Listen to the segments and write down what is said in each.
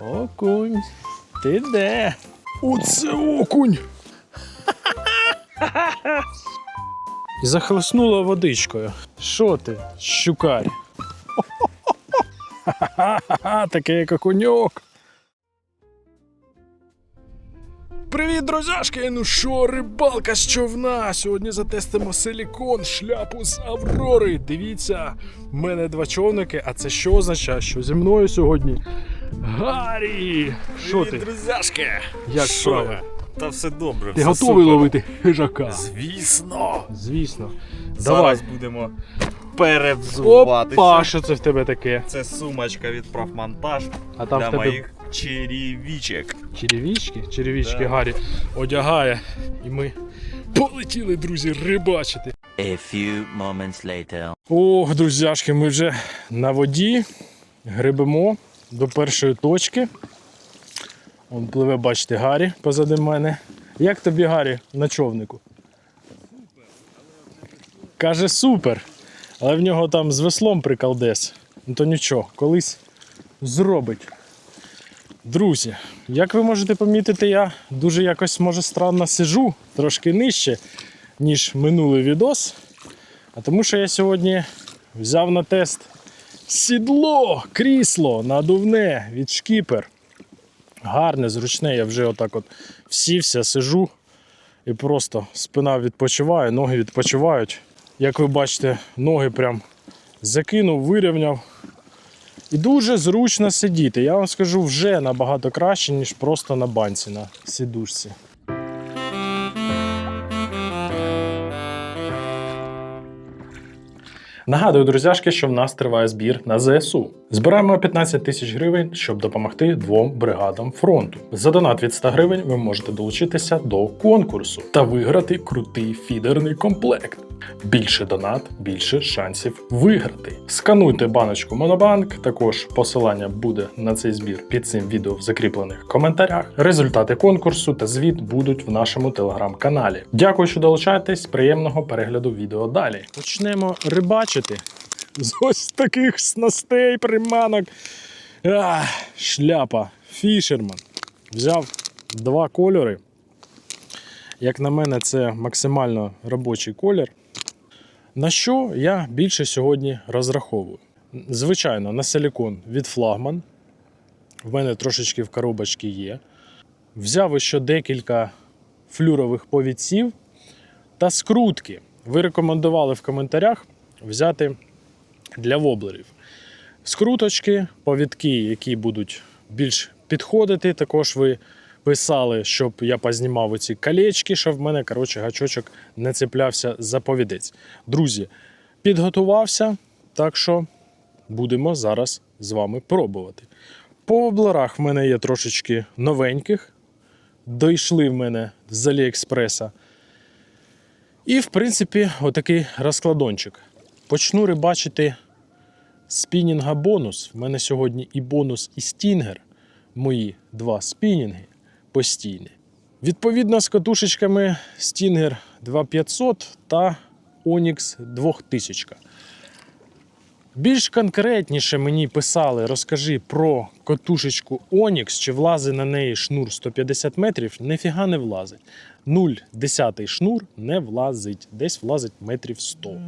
Окунь. Ти де? Оце окунь. І захлеснула водичкою. Що ти, щукарь? Таке як окуньок. Привіт, друзяшки! Ну що, рибалка з човна? Сьогодні затестимо силікон, шляпу з Аврори. Дивіться, в мене два човники, а це що означає? Що зі мною сьогодні? Гаррі! Що ти? друзяшки? Як справи? Та все добре. Ти все готовий супер. ловити хижака? Звісно. Звісно. Зараз будемо перевзуватися. Опа, що це в тебе таке? Це сумочка від профмонтаж А там для в тебе моїх черевічок. черевічки, черевічки Да. Гаррі одягає. І ми полетіли, друзі, рибачити. A few moments later. Ох, друзяшки, ми вже на воді грибемо до першої точки. Он пливе, бачите, Гаррі позади мене. Як тобі, Гаррі, на човнику? Каже, супер. Але в нього там з веслом приколдес. Ну то нічого, колись зробить. Друзі, як ви можете помітити, я дуже якось може странно сижу, трошки нижче, ніж минулий відос. А тому що я сьогодні взяв на тест сідло, крісло надувне від шкіпер. Гарне, зручне, я вже отак от всівся, сижу і просто спина відпочиває, ноги відпочивають. Як ви бачите, ноги прям закинув, вирівняв. І дуже зручно сидіти. Я вам скажу вже набагато краще, ніж просто на банці на сідушці. Нагадую, друзяшки, що в нас триває збір на ЗСУ. Збираємо 15 тисяч гривень, щоб допомогти двом бригадам фронту. За донат від 100 гривень ви можете долучитися до конкурсу та виграти крутий фідерний комплект. Більше донат, більше шансів виграти. Скануйте баночку Монобанк. Також посилання буде на цей збір під цим відео в закріплених коментарях. Результати конкурсу та звіт будуть в нашому телеграм-каналі. Дякую, що долучаєтесь. Приємного перегляду відео далі. Почнемо рибачити з ось таких снастей, приманок. А, шляпа, фішерман. Взяв два кольори. Як на мене, це максимально робочий колір. На що я більше сьогодні розраховую? Звичайно, на силікон від флагман. В мене трошечки в коробочці є. Взяв ще декілька флюрових повідців та скрутки. Ви рекомендували в коментарях взяти для воблерів. Скруточки, повідки, які будуть більш підходити. Також ви писали, щоб я познімав оці колечки, щоб в мене коротше, гачочок не цеплявся за повідець. Друзі, підготувався, так що будемо зараз з вами пробувати. По воблерах в мене є трошечки новеньких. Дійшли в мене з Аліекспреса. І, в принципі, отакий розкладончик. Почну рибачити спінінга бонус. В мене сьогодні і бонус, і стінгер. Мої два спінінги постійні. Відповідно, з катушечками Stinger 2500 та Onyx 2000. Більш конкретніше мені писали, розкажи про катушечку Onyx, чи влазить на неї шнур 150 метрів, ніфіга не влазить. 0,10 шнур не влазить, десь влазить метрів 100.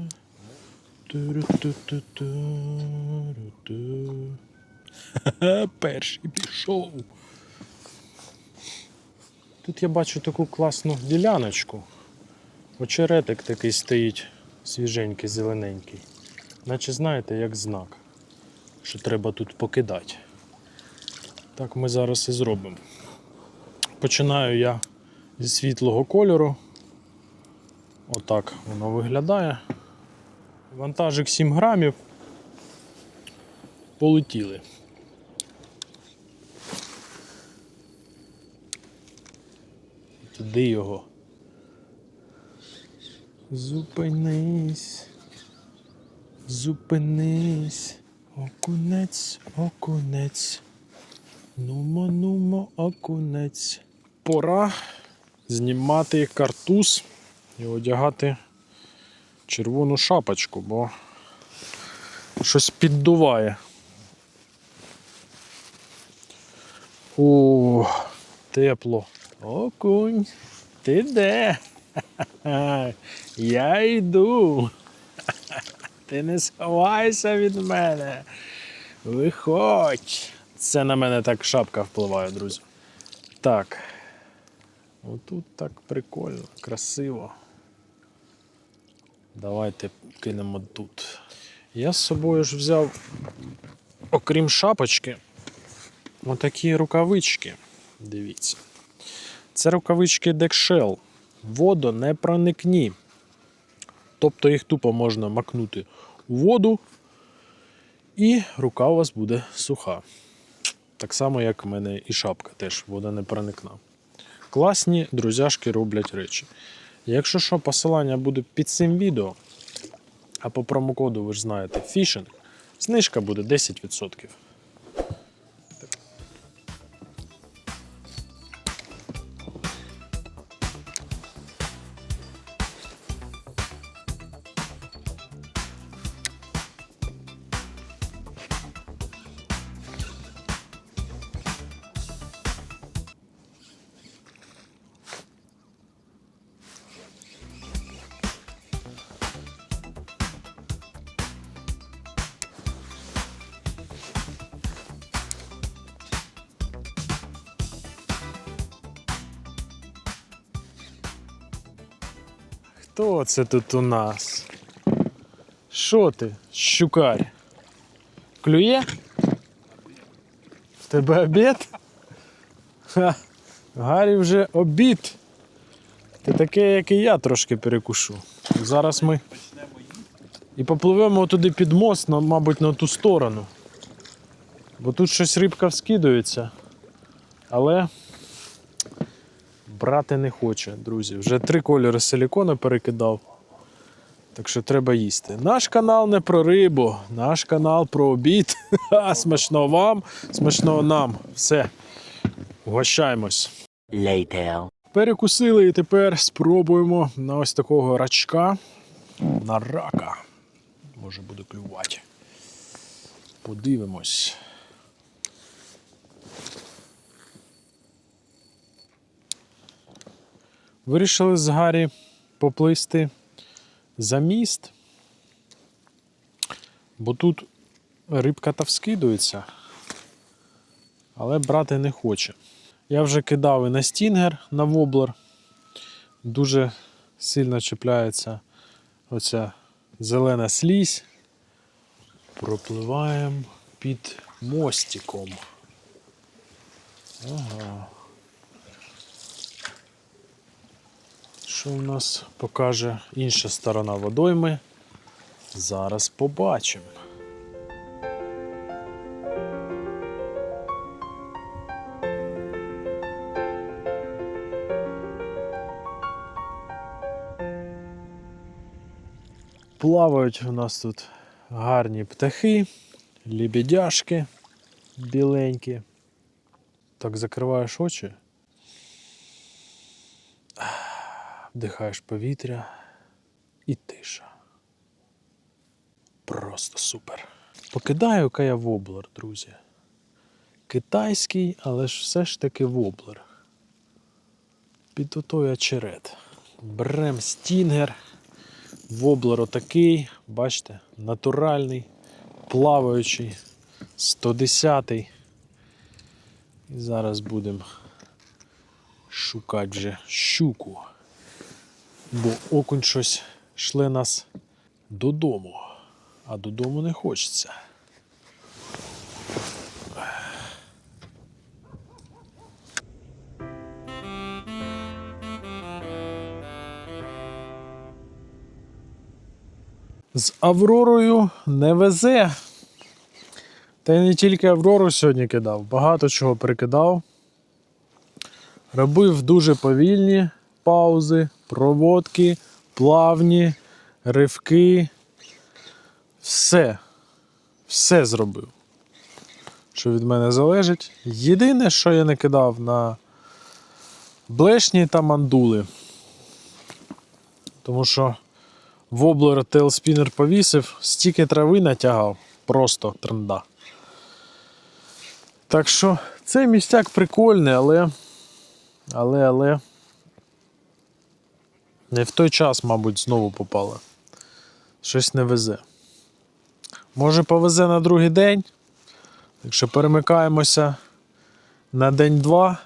Перший пішов. Тут я бачу таку класну діляночку. Очеретик такий стоїть свіженький, зелененький. Наче знаєте, як знак, що треба тут покидати. Так ми зараз і зробимо. Починаю я зі світлого кольору. Отак воно виглядає. Вантажик 7 грамів. Полетіли. Туди його. Зупинись. Зупинись. Окунець, окунець. Нумо, нумо, окунець. Пора знімати картуз і одягати червону шапочку, бо щось піддуває. О, тепло. Окунь, ти де? Я йду. Ти не сховайся від мене. Виходь. Це на мене так шапка впливає, друзі. Так. Отут так прикольно, красиво. Давайте кинемо тут. Я з собою ж взяв, окрім шапочки, отакі рукавички. Дивіться. Це рукавички Декшел. Водо не проникні. Тобто їх тупо можна макнути у воду, і рука у вас буде суха. Так само, як в мене і шапка теж вода не проникна. Класні друзяшки роблять речі. Якщо що, посилання буде під цим відео, а по промокоду ви ж знаєте фішинг, знижка буде 10%. Хто це тут у нас? Що ти, щукарь? Клює? В тебе обід? Ха, Гаррі вже обід. Ти таке, як і я, трошки перекушу. Зараз ми і попливемо туди під мост, мабуть, на ту сторону. Бо тут щось рибка вскидується. Але брати не хоче, друзі. Вже три кольори силікону перекидав. Так що треба їсти. Наш канал не про рибу, наш канал про обід. Ха, Смачного вам, смачного нам. Все. Угощаємось. Later. Перекусили і тепер спробуємо на ось такого рачка. На рака. Може буде клювати. Подивимось. Вирішили з Гаррі поплисти за міст. Бо тут рибка та вскидується, але брати не хоче. Я вже кидав і на стінгер на воблер. Дуже сильно чіпляється оця зелена слізь. Пропливаємо під мостиком. Ага. Що в нас покаже інша сторона водойми? Зараз побачимо. Плавають у нас тут гарні птахи, лебедяшки біленькі. Так закриваєш очі. Вдихаєш повітря і тиша. Просто супер. Покидаю я воблер, друзі. Китайський, але ж все ж таки воблер. Під отой очерет. Берем стінгер. Воблер отакий, бачите, натуральний, плаваючий, 110-й. І зараз будемо шукати вже щуку. Бо окунь щось шле нас додому, а додому не хочеться. З Авророю не везе. Та й не тільки Аврору сьогодні кидав, багато чого прикидав. Робив дуже повільні паузи, проводки, плавні, ривки. Все. Все зробив. Що від мене залежить. Єдине, що я не кидав на блешні та мандули. Тому що воблер тейлспінер повісив, стільки трави натягав, просто тренда. Так що Цей містяк прикольний, але. Але, але. Не в той час, мабуть, знову попали. Щось не везе. Може, повезе на другий день. Якщо перемикаємося на день-два.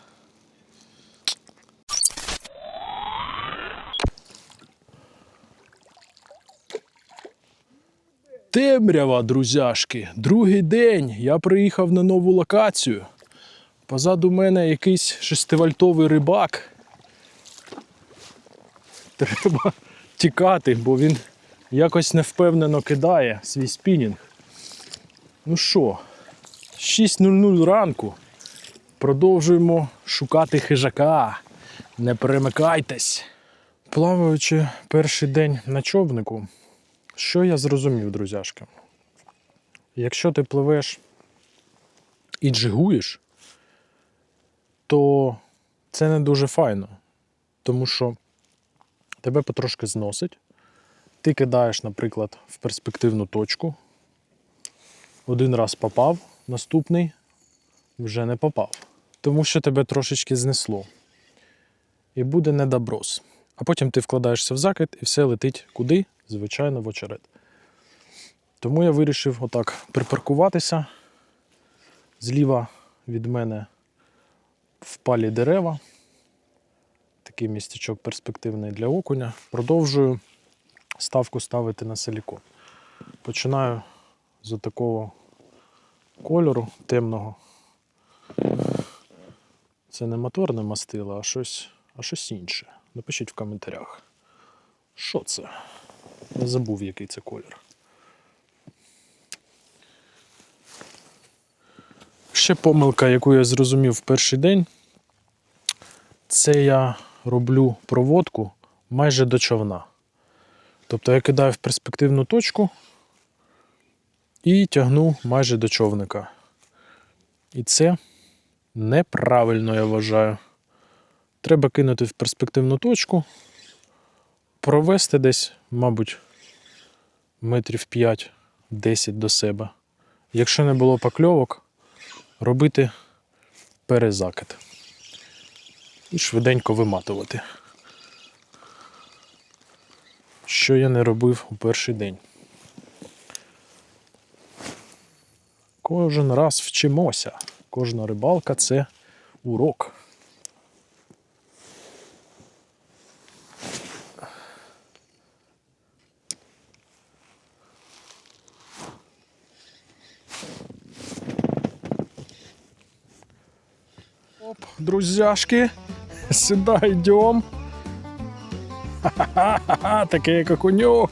Темрява, друзяшки. Другий день. Я приїхав на нову локацію. Позаду мене якийсь шестивальтовий рибак. Треба тікати, бо він якось невпевнено кидає свій спінінг. Ну що, 6.00 ранку. Продовжуємо шукати хижака. Не перемикайтесь. Плаваючи перший день на човнику, що я зрозумів, друзяшки? Якщо ти пливеш і джигуєш, то це не дуже файно. Тому що тебе потрошки зносить. Ти кидаєш, наприклад, в перспективну точку. Один раз попав, наступний вже не попав. Тому що тебе трошечки знесло. І буде недоброс. А потім ти вкладаєшся в закид і все летить куди? Звичайно, в очерет. Тому я вирішив отак припаркуватися. Зліва від мене впалі дерева. Такий містечок перспективний для окуня. Продовжую ставку ставити на силікон. Починаю з такого кольору темного. Це не моторне мастило, а щось, а щось інше. Напишіть в коментарях. Що це? Я забув, який це колір. Ще помилка, яку я зрозумів в перший день, це я роблю проводку майже до човна. Тобто я кидаю в перспективну точку і тягну майже до човника. І це неправильно, я вважаю. Треба кинути в перспективну точку, провести десь, мабуть, метрів 5-10 до себе. Якщо не було покльовок, робити перезакид. І швиденько виматувати. Що я не робив у перший день. Кожен раз вчимося. Кожна рибалка це урок. Друзяшки, сюда йдем. Ха-ха-ха, такий як окуньок.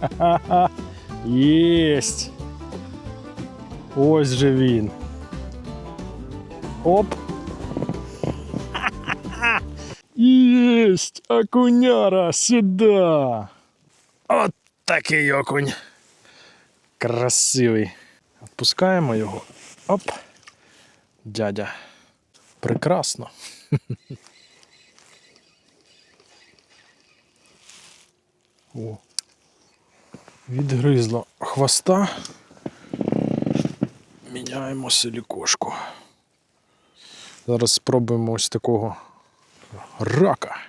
Ха-ха-ха. Єсть. Ось же він. Оп. Єсть! Окуняра сюда. От такий окунь. Красивий. Відпускаємо його. Оп. Дядя. Прекрасно. О. Відгризло хвоста. Міняємо силікошку. Зараз спробуємо ось такого рака.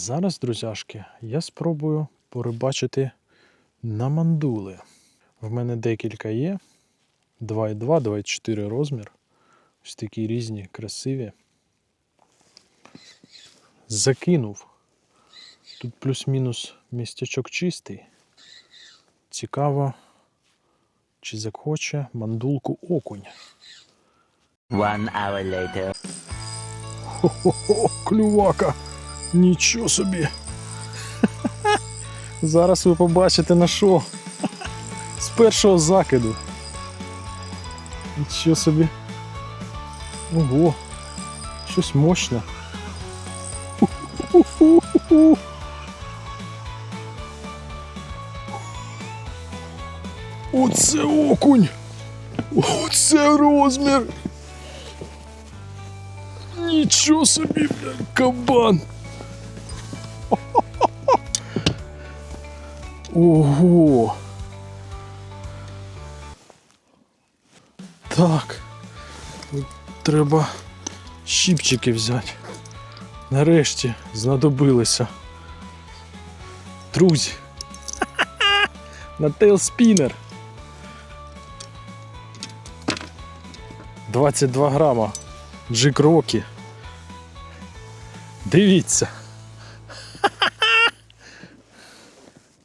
Зараз, друзяшки, я спробую порибачити на мандули. В мене декілька є. 2,2, 2,4 розмір. Ось такі різні, красиві. Закинув. Тут плюс-мінус містячок чистий. Цікаво, чи захоче мандулку окунь. One hour later. Хо-хо-хо, клювака! Нічого собі. Зараз ви побачите на що. З першого закиду. Нічого собі. Ого. Щось мощне. Оце окунь! Іксе розмір. Нічого собі, бля, кабан. Ого. Так. Треба щіпчики взяти. Нарешті знадобилися. Друзі. На тейлспінер. 22 грама. Джик Рокі. Дивіться.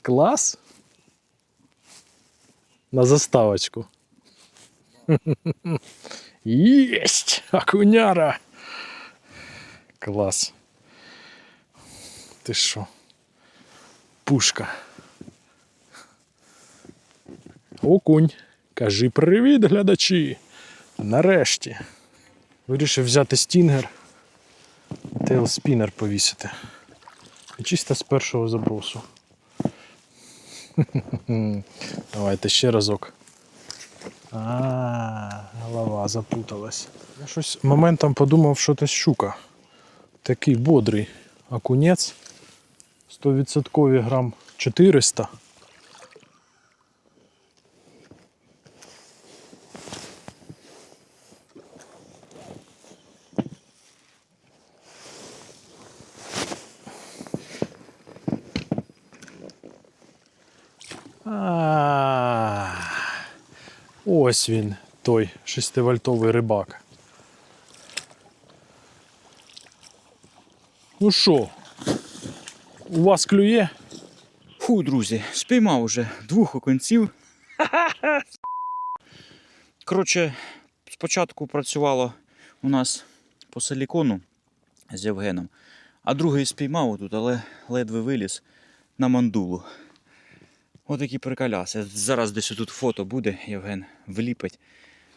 Клас. На заставочку. Єсть! Акуняра! Клас. Ти що? Пушка. Окунь. Кажи привіт, глядачі. Нарешті. Вирішив взяти стінгер. Тейлспінер повісити. Чисто з першого забросу. Давайте ще разок. А, голова запуталась. Я щось моментом подумав, що це щука. Такий бодрий окунець. 100% грам 400. А, ось він, той шестивольтовий рибак. Ну що, у вас клює? Фу, друзі, спіймав уже двох оконців. Коротше, спочатку працювало у нас по силікону з Євгеном, а другий спіймав тут, але ледве виліз на мандулу. Отакі приколяси. Зараз десь тут фото буде, Євген вліпить.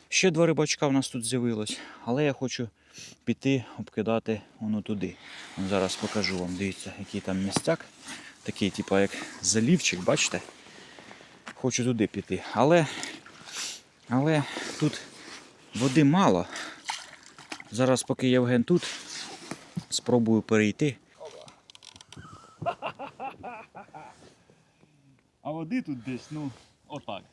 Ще два рибачка в нас тут з'явилось, але я хочу піти обкидати воно туди. Зараз покажу вам, дивіться, який там містяк. Такий, типу, як залівчик, бачите? Хочу туди піти. Але, але тут води мало. Зараз, поки Євген тут, спробую перейти. А води тут десь, ну, отак.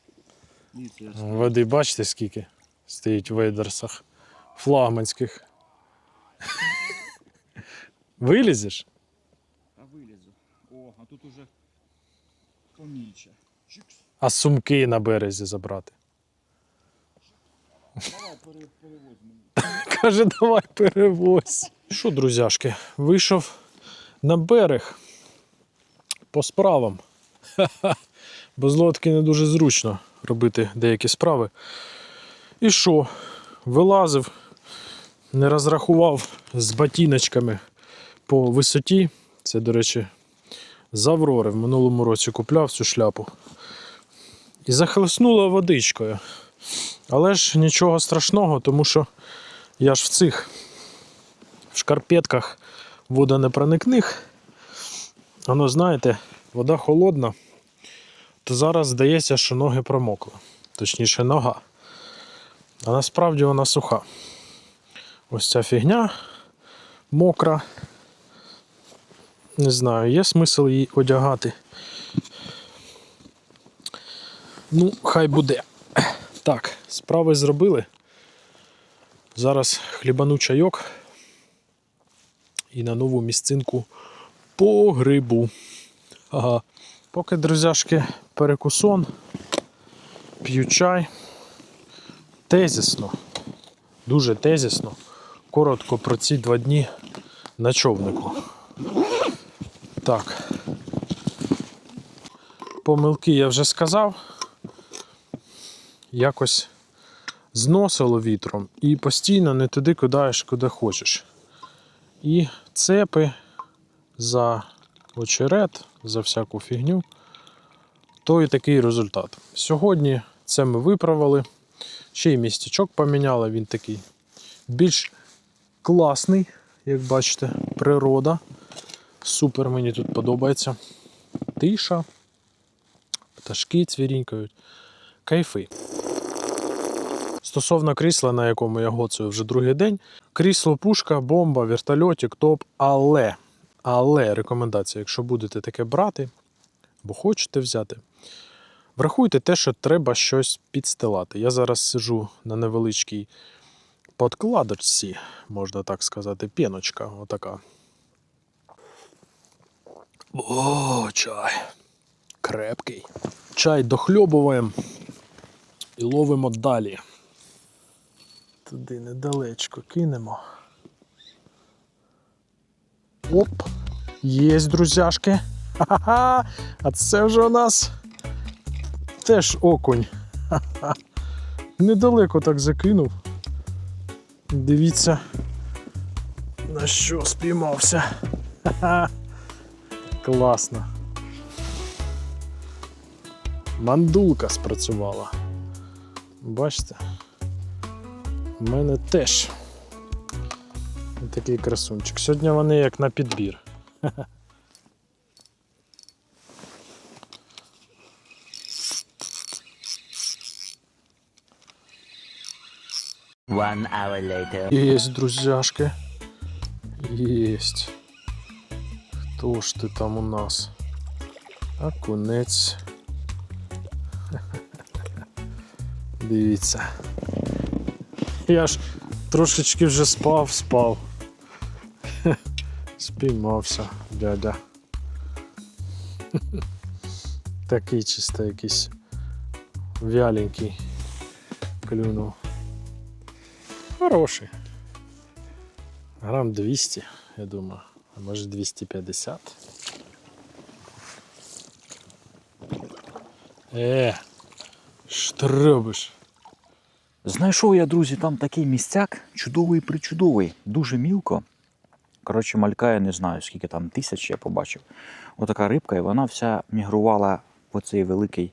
Води бачите скільки стоїть в вейдерсах флагманських. Вилізеш? Та вилізу. О, а тут уже помільче. А сумки на березі забрати. Давай перевозь мені. Каже, давай перевозь. Що, друзяшки, вийшов на берег по справам. Без лодки не дуже зручно робити деякі справи. І що? Вилазив, не розрахував з ботиночками по висоті. Це, до речі, з Аврори в минулому році купляв цю шляпу. І захлеснуло водичкою. Але ж нічого страшного, тому що я ж в цих в шкарпетках водонепроникних. Воно, знаєте, вода холодна, то зараз здається, що ноги промокли. Точніше, нога. А насправді вона суха. Ось ця фігня мокра. Не знаю, є смисл її одягати. Ну, хай буде. Так, справи зробили. Зараз хлібану чайок і на нову місцинку по грибу. Ага. Поки, друзяшки, перекусон, п'ю чай. Тезісно, дуже тезісно, коротко про ці два дні на човнику. Так. Помилки я вже сказав. Якось зносило вітром і постійно не туди кидаєш, куди хочеш. І цепи за очерет, за всяку фігню, то і такий результат. Сьогодні це ми виправили. Ще й містечок поміняли, він такий більш класний, як бачите, природа. Супер мені тут подобається. Тиша, пташки цвірінькають, кайфи. Стосовно крісла, на якому я гоцую вже другий день. Крісло, пушка, бомба, вертольотик, топ. Але, але рекомендація, якщо будете таке брати, або хочете взяти, врахуйте те, що треба щось підстилати. Я зараз сижу на невеличкій подкладочці, можна так сказати, піночка, отака. О, чай. Крепкий. Чай дохльобуємо і ловимо далі. Туди недалечко кинемо. Оп! Єсть, друзяшки. Ха-ха-ха! А це вже у нас теж окунь. Ха-ха. Недалеко так закинув. Дивіться, на що спіймався. Ха-ха. Класно. Мандулка спрацювала. Бачите? У мене теж такий красунчик. Сьогодні вони як на підбір. One hour later. Есть, друзьяшки. Есть. Хто ж ти там у нас? Окунець. Дивіться. Я ж трошечки вже спав, спав. Спіймався, дядя. Такий чисто якийсь вяленький клюнув. Хороший. Грам 200, я думаю. А може 250. Е, що робиш? Знайшов я, друзі, там такий місцяк, чудовий причудовий, дуже мілко. Коротше, малькає, не знаю, скільки там тисяч я побачив. Отака рибка, і вона вся мігрувала в оцей великий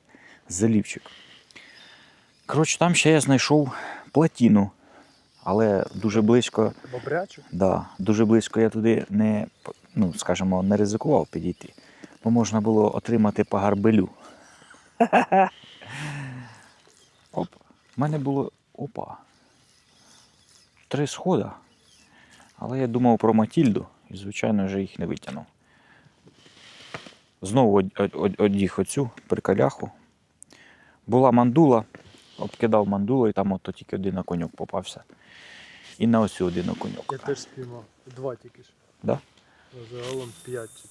залівчик. Коротше, там ще я знайшов платіну, але дуже близько, Бобрячу? да, дуже близько я туди не, ну, скажімо, не ризикував підійти, бо можна було отримати по гарбелю. Оп. У мене було опа. Три схода. Але я думав про Матільду і, звичайно, вже їх не витягнув. Знову од- од- од- одіг оцю прикаляху. Була мандула, обкидав мандулу, і там ото тільки один оконьок попався. І на ось один оконьок. Я теж спіймав. Два тільки ж. Да? Загалом п'ять.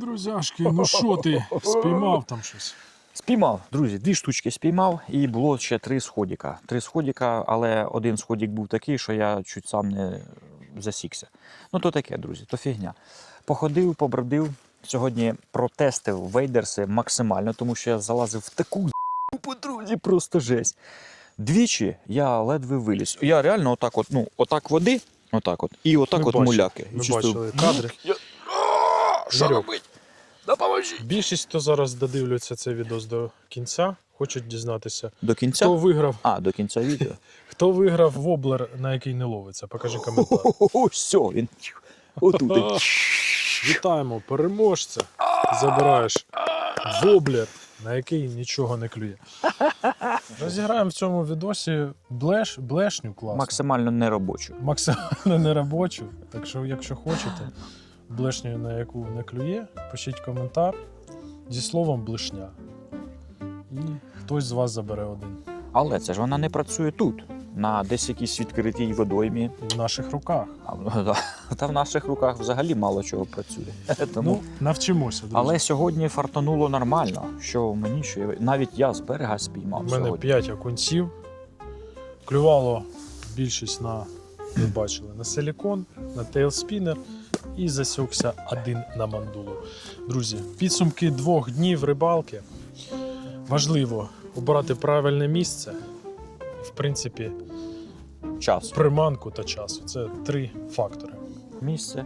Друзяшки, ну що ти? Спіймав там щось. Спіймав, друзі, дві штучки спіймав, і було ще три сходіка. Три сходіка, але один сходік був такий, що я чуть сам не засікся. Ну, то таке, друзі, то фігня. Походив, побродив. Сьогодні протестив вейдерси максимально, тому що я залазив в таку єбу, друзі, просто жесть. Двічі я ледве виліз. Я реально отак, от, ну, отак води, отак от, і отак Ми от бачили, муляки. Ми чисто- бачили кадри. Що Ігорьок. Допоможіть! Більшість, хто зараз додивляться цей відос до кінця, хочуть дізнатися, До кінця? хто виграв, А, до кінця відео. хто виграв воблер, на який не ловиться. Покажи коментар. Все, він отут. Вітаємо переможця. Забираєш воблер, на який нічого не клює. Розіграємо в цьому відосі блеш, блешню класну. Максимально неробочу. Максимально неробочу. Так що, якщо хочете, блешню, на яку не клює, пишіть коментар зі словом блешня. І хтось з вас забере один. Але це ж вона не працює тут, на десь якійсь відкритій водоймі. В наших руках. А. Та в наших руках взагалі мало чого працює. Тому... Ну, навчимося. Друзі. Але сьогодні фартануло нормально. Що мені, що я... навіть я з берега спіймав. У мене сьогодні. 5 окунців. Клювало більшість на, ви бачили, на силікон, на тейлспінер і засікся один на мандулу. Друзі, підсумки двох днів рибалки. Важливо обрати правильне місце. В принципі, Час. приманку та часу. Це три фактори. Місце.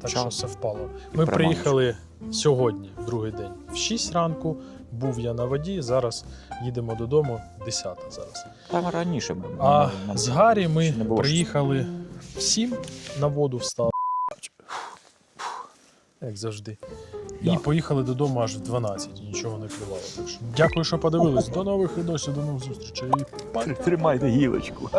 Так Час. що все впало. Ми приманочка. приїхали сьогодні, другий день, в 6 ранку. Був я на воді. Зараз їдемо додому, 10 зараз. Там раніше ми. А з Гаррі ми приїхали в 7 на воду встали. Як завжди. І поїхали додому аж в 12. і Нічого не клювало. Так що дякую, що подивились. До нових відосів, до нових зустрічей. Тримайте гілочку.